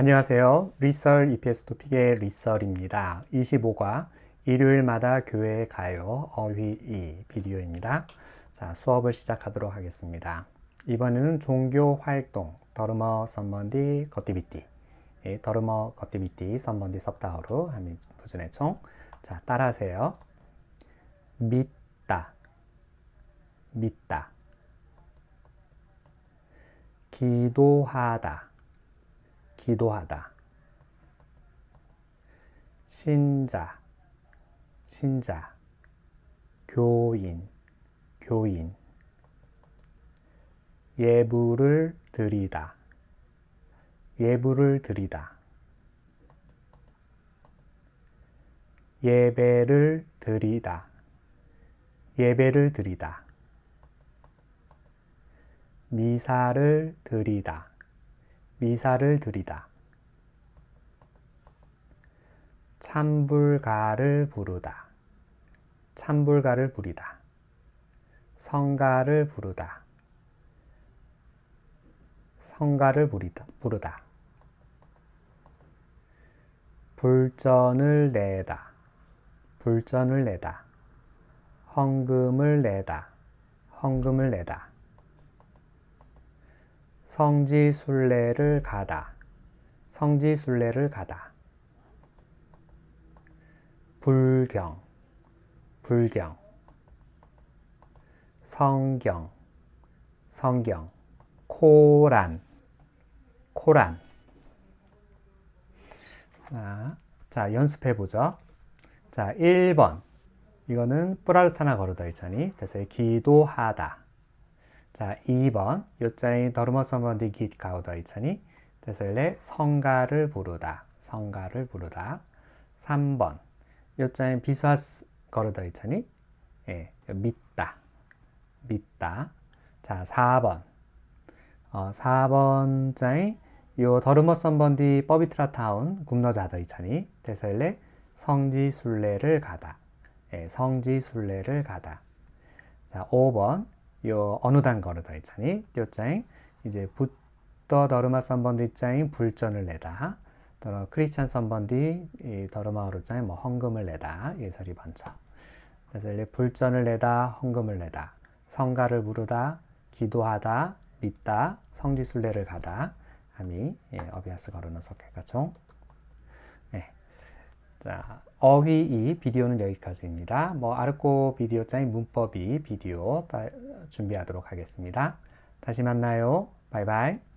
안녕하세요. 리썰 EPS 토픽의 리썰입니다. 25과 일요일마다 교회에 가요. 어휘 2 비디오입니다. 자, 수업을 시작하도록 하겠습니다. 이번에는 종교 활동, 더르머 선번디 거티비티. 예, 더르머 거티비티 선번디 섭다어로 하면 부준의 총. 자, 따라하세요. 믿다. 믿다. 기도하다. 기도하다. 신자, 신자. 교인, 교인. 예부를 드리다. 예부를 드리다. 예배를 드리다. 예배를 드리다. 미사를 드리다. 미사를 드리다. 참불가를 부르다. 참불가를 부리다. 성가를 부르다. 성가를 부리다. 부르다. 불전을 내다. 불전을 내다. 헌금을 내다. 헌금을 내다. 성지순례를 가다. 성지순례를 가다. 불경, 불경. 성경, 성경. 코란, 코란. 자, 자 연습해 보죠. 자, 1번. 이거는 뿌라르타나 걸어져 있잖니. 그래서 기도하다. 자, 2번. 요자인 더르머서먼디 깃 가우더. 그래서 일레 성가를 부르다. 성가를 부르다. 3번. 요자인 비스와스 걸어져 있잖니. 예, 믿다. 믿다. 자, 4번. 어, 4번 자인 요 더르머 선번디 버비트라 타운 굽너자더 있잖니. 그래서 일레 성지 순례를 가다. 예, 성지 순례를 가다. 자, 5번. 요 어느 단 걸어다 있잖니. 요자인 이제 붓더 더르마 선번디 자인 불전을 내다. 더러 크리스찬 선번디 이 더르마오르 자인 뭐 헌금을 내다. 예설이 번쳐. 그래서 일레 불전을 내다, 헌금을 내다. 성가를 부르다, 기도하다, 믿다, 성지순례를 가다. 함이 예, 어비아스 걸어놓은 석회가죠. 네. 자, 어휘 이 비디오는 여기까지입니다. 뭐 아르코 비디오 짜인 문법이 비디오 준비하도록 하겠습니다. 다시 만나요. 바이바이.